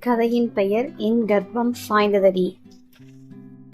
கதையின் பெயர் என் கர்ப்பம் சாய்ந்ததடி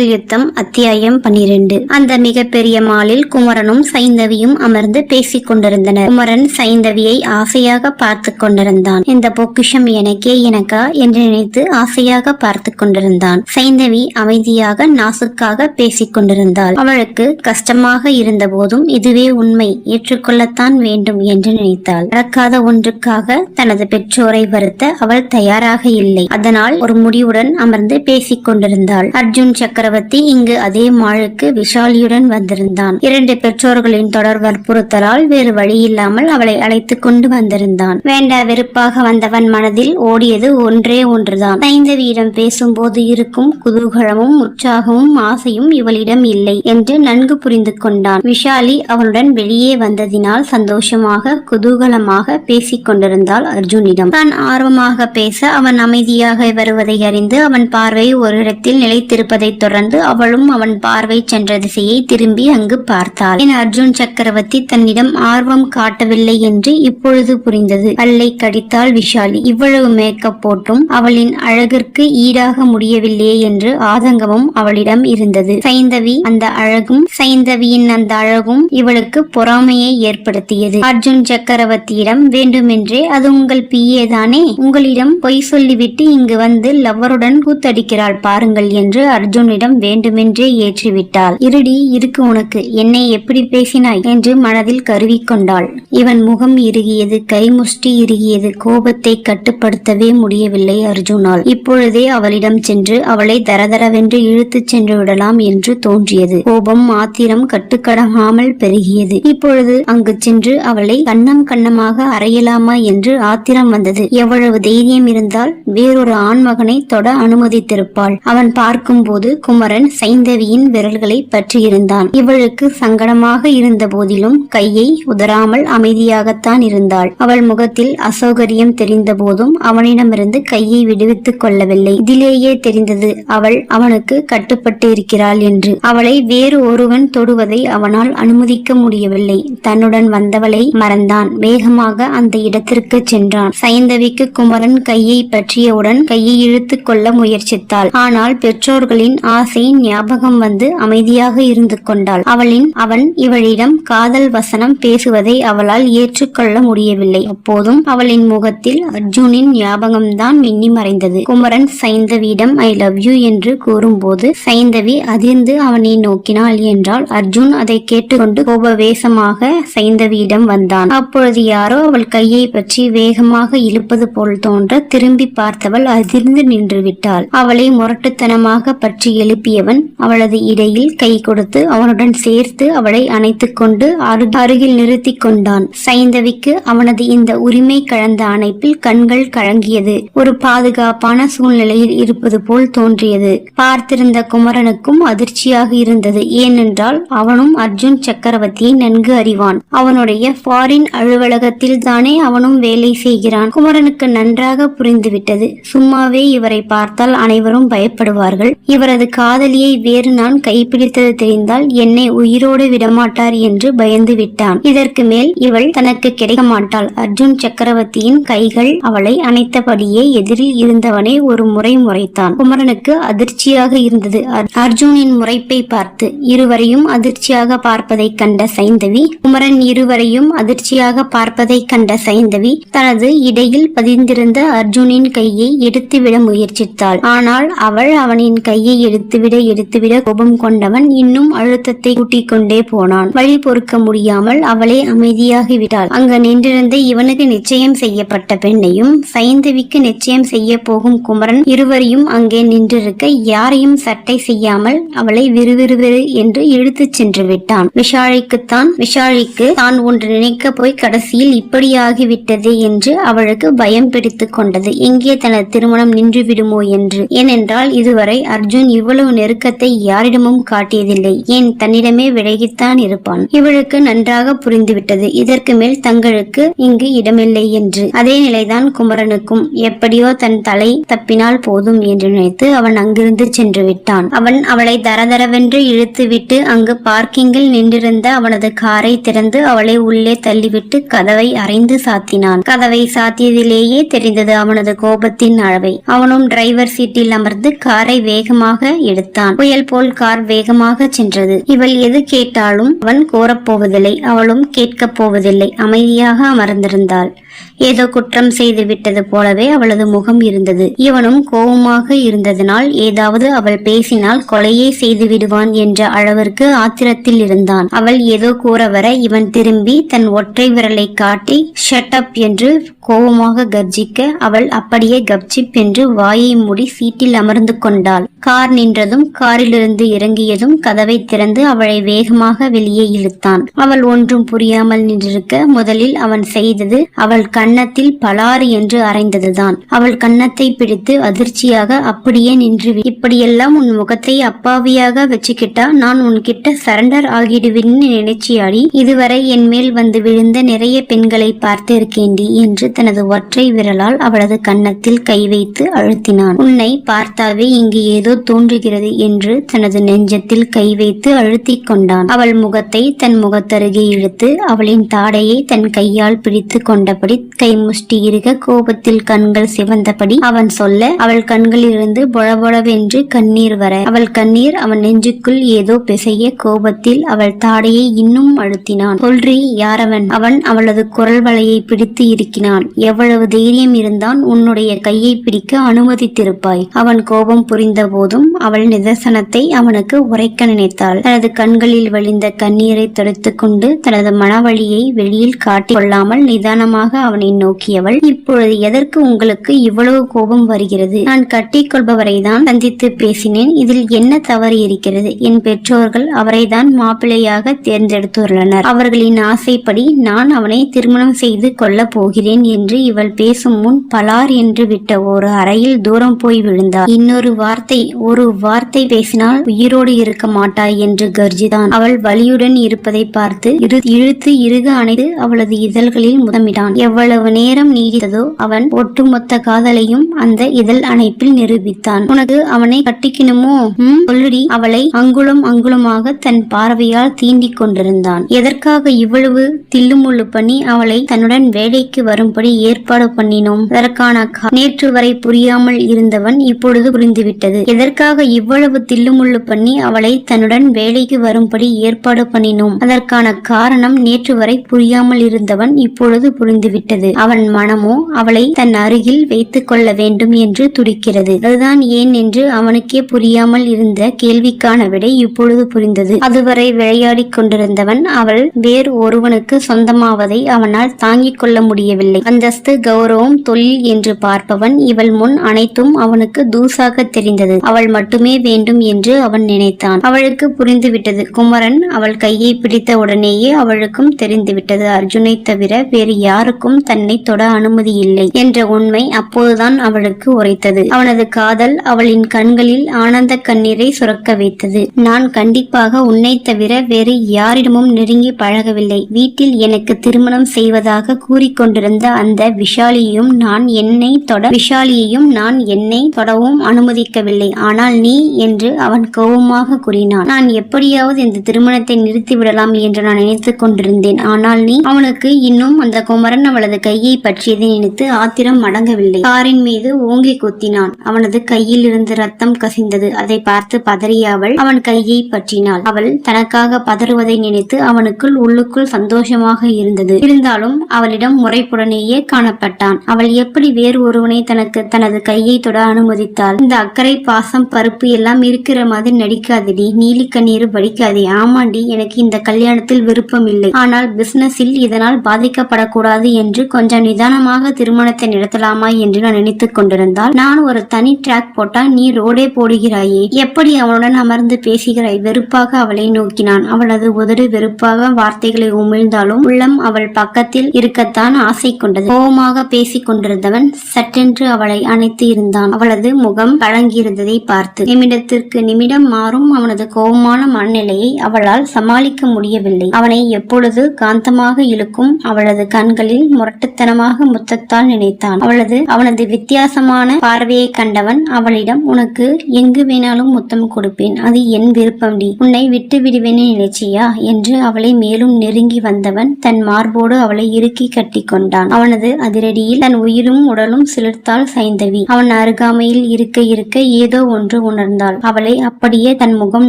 யுத்தம் அத்தியாயம் பனிரெண்டு அந்த மிகப்பெரிய மாலில் குமரனும் சைந்தவியும் அமர்ந்து பேசிக் கொண்டிருந்தனர். குமரன் சைந்தவியை ஆசையாக பார்த்து கொண்டிருந்தான். இந்த பொக்கிஷம் எனக்கே எனக்கா என்று நினைத்து ஆசையாக பார்த்து கொண்டிருந்தான். சைந்தவி அமைதியாக நாசுக்காக பேசிக் கொண்டிருந்தாள். அவளுக்கு கஷ்டமாக இருந்த போதும் இதுவே உண்மை. ஏற்றுக்கொள்ளத்தான் வேண்டும் என்று நினைத்தாள். நடக்காத ஒன்றுக்காக தனது பெற்றோரை வருத்த அவள் தயாராக இல்லை. அதனால் ஒரு முடிவுடன் அமர்ந்து பேசிக் கொண்டிருந்தாள். அர்ஜுன் சக்கரவர்த்தி இங்கு அதே மாழுக்கு விஷாலியுடன் வந்திருந்தான். இரண்டு பெற்றோர்களின் தொடர் வற்புறுத்தலால் வேறு வழியில்லாமல் அவளை அழைத்துக் கொண்டு வந்திருந்தான். வேண்டா வெறுப்பாக வந்தவன் மனதில் ஓடியது ஒன்றே ஒன்றுதான். சைந்தவியிடம் பேசும்போது இருக்கும் குதூகலமும் உற்சாகமும் ஆசையும் இவளிடம் இல்லை என்று நன்கு புரிந்து கொண்டான். விஷாலி அவனுடன் வெளியே வந்ததினால் சந்தோஷமாக குதூகலமாக பேசிக் கொண்டிருந்தாள் அர்ஜுனிடம். தான் ஆர்வமாக பேச அவன் அமைதியாக வருவதை அறிந்து அவன் பார்வை ஒரு இடத்தில் நிலைத்திருப்பதை தொடர்ந்து அவளும் அவன் பார்வை சென்ற திசையை திரும்பி அங்கு பார்த்தாள். என் அர்ஜுன் சக்கரவர்த்தி தன்னிடம் ஆர்வம் காட்டவில்லை என்று இப்பொழுது புரிந்தது. பல்லை கடித்தாள் விஷாலி. இவ்வளவு மேக்கப் போட்டும் அவளின் அழகிற்கு ஈடாக முடியவில்லையே என்று ஆதங்கமும் அவளிடம் இருந்தது. சைந்தவி அந்த அழகும் சைந்தவியின் அந்த அழகும் இவளுக்கு பொறாமையை ஏற்படுத்தியது. அர்ஜுன் சக்கரவர்த்தியிடம் வேண்டுமென்றே அது உங்கள் பிஏ தானே? உங்களிடம் பொய் சொல்லிவிட்டு இங்கு வந்து லவ்வருடன் கூத்தடிக்கிறாள் பாருங்கள் என்று அர்ஜுனிடம் வேண்டுமென்றே ஏற்றிவிட்டாள். இருடி இருக்கு உனக்கு. என்னை எப்படி பேசினாய்? என்று மனதில் கருவிக்கொண்டாள் இவன் முகம் இறுகியது கைமுஷ்டி இறுகியது கோபத்தை கட்டுப்படுத்தவே முடியவில்லை அர்ஜுனால். இப்பொழுதே அவளிடம் சென்று அவளை தரதரவென்று இழுத்துச் சென்று விடலாம் என்று தோன்றியது. கோபம் ஆத்திரம் கட்டுக்கடங்காமல் பெருகியது. இப்பொழுது அங்கு சென்று அவளை கண்ணம் கண்ணமாக அறையலாமா என்று ஆத்திரம் வந்தது. எவ்வளவு தைரியம் இருந்தால் வேறொரு ஆண்மகனை தொட அனுமதித்திருப்பாள். அவன் பார்க்கும்போது குமரன் சைந்தவியின் விரல்களை பற்றியிருந்தான். இவளுக்கு சங்கடமாக இருந்த போதிலும் கையை உதறாமல் அமைதியாகத்தான் இருந்தாள். அவள் முகத்தில் அசௌகரியம் தெரிந்த போதும் அவனிடமிருந்து கையை விடுவித்துக் கொள்ளவில்லை. இதிலேயே தெரிந்தது அவள் அவனுக்கு கட்டுப்பட்டு இருக்கிறாள் என்று. அவளை வேறு ஒருவன் தொடுவதை அவனால் அனுமதிக்க முடியவில்லை. தன்னுடன் வந்தவளை மறந்தான். வேகமாக அந்த இடத்திற்கு சென்றான். சைந்தவிக்கு குமரன் கையை பற்றியவுடன் கையை இழுத்துக் கொள்ள முயற்சித்தாள். ஆனால் பெற்றோர்களின் ஆசை ஞாபகம் வந்து அமைதியாக இருந்து கொண்டாள். அவளின் அவன் இவளிடம் காதல் வசனம் பேசுவதை அவளால் ஏற்றுக்கொள்ள முடியவில்லை. அப்போதும் அவளின் முகத்தில் அர்ஜுனின் ஞாபகம்தான் மின்னி மறைந்தது. குமரன் சைந்தவியிடம் ஐ லவ் யூ என்று கூறும்போது சைந்தவி அதிர்ந்து அவனை நோக்கினாள் என்றால் அர்ஜுன் அதை கேட்டுக்கொண்டு கோபவேசமாக சைந்தவியிடம் வந்தான். அப்பொழுது யாரோ அவள் கையை பற்றி வேகமாக இழுப்பது போல் தோன்ற திரும்பி பார்த்தவள் அதிர்ந்து நின்று விட்டாள். அவளை முரட்டுத்தனமாக பற்றி எழுப்பியவன் அவளது இடையில் கை கொடுத்து அவனுடன் சேர்த்து அவளை அணைத்துக் கொண்டு அரு- அருகில் நிறுத்தி கொண்டான். சைந்தவிக்கு அவனது இந்த உரிமை கலந்த அணைப்பில் கண்கள் கலங்கியது. ஒரு பாதுகாப்பான சூழ்நிலையில் இருப்பது போல் தோன்றியது. பார்த்திருந்த குமரனுக்கும் அதிர்ச்சியாக இருந்தது. ஏனென்றால் அவனும் அர்ஜுன் சக்கரவர்த்தியை நன்கு அறிவான். அவனுடைய ஃபாரின் அலுவலகத்தில் தானே அவனும் வேலை செய்கிறான். குமரனுக்கு நன்றாக புரிந்துவிட்டது. சும்மாவே இவரை பார்த்தால் அனைவரும் பயப்படுவார்கள். இவரது காதலியை வேறு நான் கைப்பிடித்தது தெரிந்தால் என்னை உயிரோடு விடமாட்டார் என்று பயந்து விட்டான். இதற்கு மேல் இவள் தனக்கு கிடைக்க மாட்டாள். அர்ஜுன் சக்கரவர்த்தியின் கைகள் அவளை அணைத்தபடியே எதிரில் இருந்தவனை ஒரு முறை முறைத்தான். குமரனுக்கு அதிர்ச்சியாக இருந்தது. அர்- அர்ஜுனின் முறைப்பை பார்த்து இருவரையும் அதிர்ச்சியாக பார்ப்பதை கண்ட சைந்தவி குமரன் இருவரையும் அதிர்ச்சியாக பார்ப்பதை கண்ட சைந்தவி தனது இடையில் பதிந்திருந்த அர்ஜுனின் கையை எடுத்துவிட முயற்சித்தாள். ஆனால் அவள் அவனின் கையை எடுத்து எடுத்துவிட எடுத்துவிட கோபம் கொண்டவன் இன்னும் அழுத்தத்தை கூட்டிக் கொண்டே போனான். வழி பொறுக்க முடியாமல் அவளே அமைதியாகிவிட்டாள். அங்கு நின்றிருந்த இவனுக்கு நிச்சயம் செய்யப்பட்ட பெண்ணையும் சைந்தவிக்கு நிச்சயம் செய்ய போகும் குமரன் இருவரையும் அங்கே நின்றிருக்க யாரையும் சட்டை செய்யாமல் அவளை விறுவிறுவிறு என்று இழுத்துச் சென்று விட்டான். விஷாலிக்குத்தான் விஷாலிக்கு தான் ஒன்று நினைக்க போய் கடைசியில் இப்படியாகிவிட்டது என்று அவளுக்கு பயம் பிடித்துக் கொண்டது. எங்கே தனது திருமணம் நின்று விடுமோ என்று. ஏனென்றால் இதுவரை அர்ஜுன் இவ்வளவு அவ்வளவு நெருக்கத்தை யாரிடமும் காட்டியதில்லை. ஏன் தன்னிடமே விலகித்தான் இருப்பான். இவளுக்கு நன்றாக புரிந்துவிட்டது. இதற்கு மேல் தங்களுக்கு இங்கு இடமில்லை என்று. அதே நிலைதான் குமரனுக்கும். எப்படியோ தன் தலை தப்பினால் போதும் என்று நினைத்து அவன் அங்கிருந்து சென்று விட்டான். அவன் அவளை தரதரவென்று இழுத்துவிட்டு அங்கு பார்க்கிங்கில் நின்றிருந்த அவனது காரை திறந்து அவளை உள்ளே தள்ளிவிட்டு கதவை அரைந்து சாத்தினான். கதவை சாத்தியதிலேயே தெரிந்தது அவனது கோபத்தின் அளவை. அவனும் டிரைவர் சீட்டில் அமர்ந்து காரை வேகமாக எடுத்தான். புயல் போல் கார் வேகமாக சென்றது. இவள் எது கேட்டாலும் அவன் கோரப்போவதில்லை அவளும் கேட்கப் போவதில்லை. அமைதியாக அமர்ந்திருந்தாள். ஏதோ குற்றம் செய்து விட்டது போலவே அவளது முகம் இருந்தது. இவனும் கோபமாக இருந்ததனால் ஏதாவது அவள் பேசினால் கொலையே செய்து விடுவான் என்ற அளவிற்கு ஆத்திரத்தில் இருந்தான். அவள் ஏதோ கூற வர இவன் திரும்பி தன் ஒற்றை விரலை காட்டி ஷட் அப் என்று கோபமாக கர்ஜிக்க அவள் அப்படியே கப்சிப் என்று வாயை மூடி சீட்டில் அமர்ந்து கொண்டாள். கார் நின்று நின்றதும் காரிலிருந்து இறங்கியதும் கதவை திறந்து அவளை வேகமாக வெளியே இழுத்தான். அவள் ஒன்றும் புரியாமல் நின்றிருக்க முதலில் அவன் செய்தது அவள் கன்னத்தில் பலாறு என்று அரைந்ததுதான். அவள் கன்னத்தை பிடித்து அதிர்ச்சியாக அப்படியே நின்று இப்படியெல்லாம் உன் முகத்தை அப்பாவியாக வச்சுக்கிட்டா நான் உன்கிட்ட சரண்டர் ஆகிடுவேன்னு நினைச்சியாடி இதுவரை என் மேல் வந்து விழுந்த நிறைய பெண்களை பார்த்து இருக்கேண்டி என்று தனது ஒற்றை விரலால் அவளது கன்னத்தில் கை வைத்து அழுத்தினான். உன்னை பார்த்தாவே இங்கு ஏதோ தோன்றுகிறது என்று தனது நெஞ்சத்தில் கை வைத்து அழுத்திக் கொண்டான். அவள் முகத்தை தன் முகத்தருகே இழுத்து அவளின் தாடையை தன் கையால் பிடித்து கொண்டபடி கை முஷ்டி இருக கோபத்தில் கண்கள் சிவந்தபடி அவன் சொல்ல அவள் கண்களிலிருந்து பொழபொழவென்று கண்ணீர் வர. அவள் கண்ணீர் அவன் நெஞ்சுக்குள் ஏதோ பிசைய கோபத்தில் அவள் தாடையை இன்னும் அழுத்தினான். சொல்றி யாரவன்? அவன் அவளது குரல் வலையை பிடித்து இருக்கினான் எவ்வளவு தைரியம் இருந்தான் உன்னுடைய கையை பிடிக்க அனுமதித்திருப்பாய். அவன் கோபம் புரிந்த போதும் அவள் நிதர்சனத்தை அவனுக்கு உரைக்க நினைத்தாள். தனது கண்களில் வழிந்த கண்ணீரை தடுத்து கொண்டு தனது மனவழியை வெளியில் காட்டிக் கொள்ளாமல் நிதானமாக அவனை நோக்கியவள் இப்பொழுது எதற்கு உங்களுக்கு இவ்வளவு கோபம் வருகிறது? நான் கட்டிக்கொள்பவரை தான் சந்தித்து பேசினேன். இதில் என்ன தவறு இருக்கிறது என் பெற்றோர்கள் அவரை தான் மாப்பிள்ளையாக தேர்ந்தெடுத்துள்ளனர். அவர்களின் ஆசைப்படி நான் அவனை திருமணம் செய்து கொள்ளப் போகிறேன் என்று இவள் பேசும் முன் பலார் என்று விட்ட ஒரு அறையில் தூரம் போய் விழுந்தார் இன்னொரு வார்த்தை ஒரு வார்த்தை பேசினால் உயிரோடு இருக்க மாட்டாய் என்று கர்ஜிதான். அவள் வலியுடன் இருப்பதை பார்த்து இழுத்து இறுக அணைத்து அவளது இதழ்களில் முதமிட்டான். எவ்வளவு நேரம் நீடித்ததோ அவன் ஒட்டுமொத்த காதலையும் அந்த இதழ் அணைப்பில் நிரூபித்தான். உனக்கு அவனை கட்டிக்கணுமோ? ம் சொல்லுடி. அவளை அங்குலம் அங்குலமாக தன் பார்வையால் தீண்டிக் கொண்டிருந்தான். எதற்காக இவ்வளவு தில்லுமுள்ளு பண்ணி அவளை தன்னுடன் வேலைக்கு வரும்படி ஏற்பாடு பண்ணினோம்? அதற்கான நேற்று வரை புரியாமல் இருந்தவன் இப்பொழுது புரிந்துவிட்டது. எதற்காக இவ்வளவு தில்லுமுள்ளு பண்ணி அவளை தன்னுடன் வேலைக்கு வரும்படி ஏற்பாடு பண்ணினோம். அதற்கான காரணம் நேற்று வரை புரியாமல் இருந்தவன் இப்பொழுது புரிந்துவிட்டது. அவன் மனமோ அவளை தன் அருகில் வைத்துக் கொள்ள வேண்டும் என்று துடிக்கிறது. அதுதான் ஏன் என்று அவனுக்கே புரியாமல் இருந்த கேள்விக்கான விடை இப்பொழுது புரிந்தது. அதுவரை விளையாடிக் கொண்டிருந்தவன் அவள் வேறு ஒருவனுக்கு சொந்தமாவதை அவனால் தாங்கிக் கொள்ள முடியவில்லை. அந்தஸ்து கௌரவம் தொழில் என்று பார்ப்பவன் இவள் முன் அனைத்தும் அவனுக்கு தூசாக தெரிந்தது. அவள் மட்டுமே வேண்டும் என்று அவன் நினைத்தான். அவளுக்கு புரிந்துவிட்டது. குமரன் அவள் கையை பிடித்த உடனேயே அவளுக்கும் தெரிந்துவிட்டது. அர்ஜுனை தவிர வேறு யாருக்கும் தன்னை தொட அனுமதி இல்லை என்ற உண்மை அப்போதுதான் அவளுக்கு உரைத்தது. அவனது காதல் அவளின் கண்களில் ஆனந்த கண்ணீரை சுரக்க வைத்தது. நான் கண்டிப்பாக உன்னை தவிர வேறு யாரிடமும் நெருங்கி பழகவில்லை. வீட்டில் எனக்கு திருமணம் செய்வதாக கூறிக்கொண்டிருந்த அந்த விஷாலியையும் நான் என்னை தொட விஷாலியையும் நான் என்னை தொடவும் அனுமதிக்கவில்லை. ஆனால் நீ என்று அவன் கோபமாக கூறினான். நான் எப்படியாவது இந்த திருமணத்தை நிறுத்திவிடலாம் என்று நான் நினைத்துக் கொண்டிருந்தேன். ஆனால் நீ அவனுக்கு இன்னும் அந்த குமரன் அவளது கையை பற்றியதை நினைத்து ஆத்திரம் அடங்கவில்லை. காரின் மீது ஓங்கி குத்தினான். அவனது கையில் இருந்து ரத்தம் கசிந்தது. அதை பார்த்து பதறிய அவள் அவன் கையை பற்றினாள். அவள் தனக்காக பதறுவதை நினைத்து அவனுக்குள் உள்ளுக்குள் சந்தோஷமாக இருந்தது. இருந்தாலும் அவளிடம் முறைப்புடனேயே காணப்பட்டான். அவள் எப்படி வேறு ஒருவனை தனக்கு தனது கையை தொட அனுமதித்தாள்? இந்த அக்கறை பாசம் பருப்பு எல்லாம் இருக்கிற மாதிரி நடிக்காதடி நீலி கண்ணீர் வடிக்காதே. ஆமாண்டி எனக்கு இந்த கல்யாணத்தில் விருப்பம் இல்லை. ஆனால் பிசினஸில் இதனால் பாதிக்கப்படக்கூடாது என்று கொஞ்சம் நிதானமாக திருமணத்தை நடத்தலாமா என்று நான் நினைத்துக் கொண்டிருந்தால் நான் ஒரு தனி ட்ராக் போட்டால் நீ ரோடே போடுகிறாயே. எப்படி அவனுடன் அமர்ந்து பேசுகிறாய்? வெறுப்பாக அவளை நோக்கினான். அவளது உதடு வெறுப்பாக வார்த்தைகளை உமிழ்ந்தாலும் உள்ளம் அவள் பக்கத்தில் இருக்கத்தான் ஆசை கொண்டது. கோபமாக பேசிக் கொண்டிருந்தவன் சட்டென்று அவளை அணைத்து இருந்தான். அவளது முகம் கலங்கியிருந்ததை பார்த்து நிமிடத்திற்கு நிமிடம் மாறும் அவனது கோபமான மனநிலையை அவளால் சமாளிக்க முடியவில்லை. அவனை எப்பொழுது காந்தமாக இழுக்கும் அவளது கண்களில் முரட்டுத்தனமாக முத்தத்தால் நினைத்தான். அவளது அவனது வித்தியாசமான பார்வையை கண்டவன் அவளிடம் உனக்கு எங்கு வேணாலும் முத்தம் கொடுப்பேன். அது என் விருப்பம்டி உன்னை விட்டு விடுவேனே நினைச்சியா? என்று அவளை மேலும் நெருங்கி வந்தவன் தன் மார்போடு அவளை இறுக்கி கட்டி கொண்டான். அவனது அதிரடியில் தன் உயிரும் உடலும் சிலிர்த்தால் சைந்தவி அவன் அருகாமையில் இருக்க இருக்க ஏதோ ஒன்று உணர்ந்தாள். அவளை அப்படியே தன் முகம்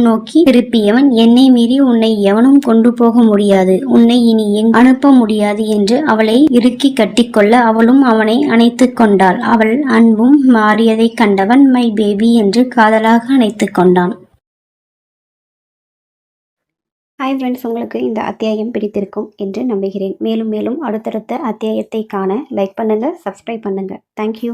நோக்கி திருப்பியவன் என்னை மீறி உன்னை எவனும் கொண்டு போக முடியாது. உன்னை இனி எங் அனுப்ப முடியாது என்று அவளை இறுக்கி கட்டிக்கொள்ள அவளும் அவனை அணைத்துக் கொண்டாள். அவள் அன்பும் மாறியதைக் கண்டவன் மை பேபி என்று காதலாக அணைத்துக் கொண்டான். ஹாய் ஃப்ரெண்ட்ஸ் உங்களுக்கு இந்த அத்தியாயம் பிடித்திருக்கும் என்று நம்புகிறேன். மேலும் மேலும் அடுத்தடுத்த அத்தியாயத்தை காண லைக் பண்ணுங்கள் சப்ஸ்கிரைப் பண்ணுங்கள் தேங்க்யூ